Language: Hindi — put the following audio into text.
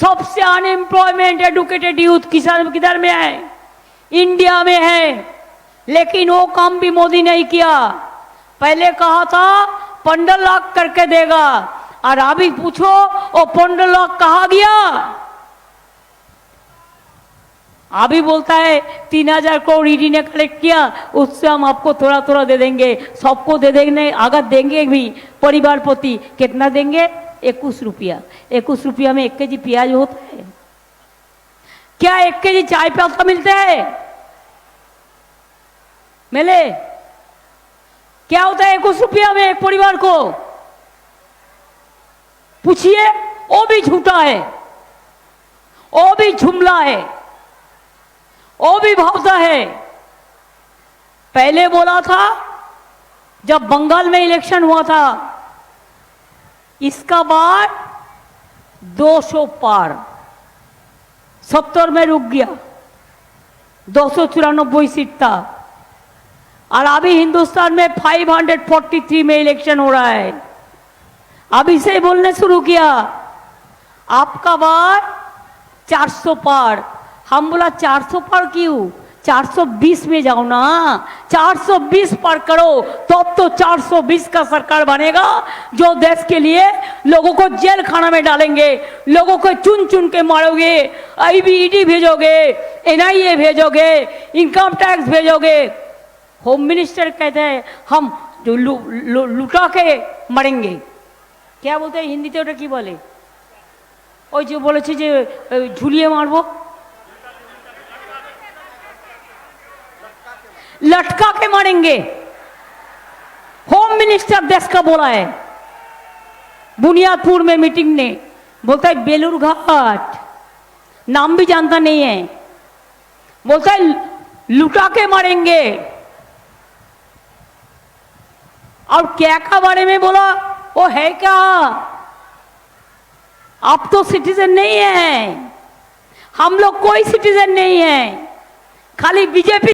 सबसे अनएम्प्लॉयमेंट एडुकेटेड यूथ किसान किधर में है? इंडिया में है। लेकिन वो काम भी मोदी नहीं किया। पहले कहा था, पंद्रह लाख करके देगा। और अभी पूछो, वो पंद्रह लाख कहा गया? अभी बोलता है, तीन हज़ार करोड़ ईडी ने कलेक्ट किया, उससे हम आपको थोड़ा थोड़ा दे देंगे। सबको दे देंगे अगर देंगे भी, परिवार प्रति। कितना देंगे? इक्कीस रुपया। इक्कीस रुपया में एक के जी प्याज होता है। क्या एक के जी चाय पत्ता मिलता है? मिले? क्या होता है इक्कीस रुपया में एक परिवार को? पूछिए वो भी झूठा है। वो भी झुमला है। वो भी भावता है। पहले बोला था, जब बंगाल में इलेक्शन हुआ था इसका बाद 200 पार। सत्तर में रुक गया। दो सौ चौरानबे सीट था। और अभी हिंदुस्तान में 543 में इलेक्शन हो रहा है। अभी से बोलने शुरू किया। आपका बार 400 पार। हम बोला 400 पार क्यों? 420 में जाओ ना 420 पार करो तो अब तो 420 का सरकार बनेगा जो देश के लिए लोगों को जेल खाना में डालेंगे लोगों को चुन चुन के मारोगे आईबीईडी भेजोगे एनआईए भेजोगे इनकम टैक्स भेजोगे होम मिनिस्टर कहते हैं हम जो लू, लू, लुटा के मरेंगे क्या बोलते हैं হিন্দিতে ওটা কি বলে ওই যে বলেছে যে এ, ঝুলিয়ে মারবো लटका के मारेंगे। होम मिनिस्टर देश का बोला है। बुनियादपुर में मीटिंग ने बोलता है, बेलूर घाट। नाम भी जानता नहीं है। बोलता है, लुटा के मारेंगे। और क्या का बारे में बोला? वो है क्या? आप तो सिटीजन नहीं है। हम लोग कोई सिटीजन नहीं है। खाली बीजेपी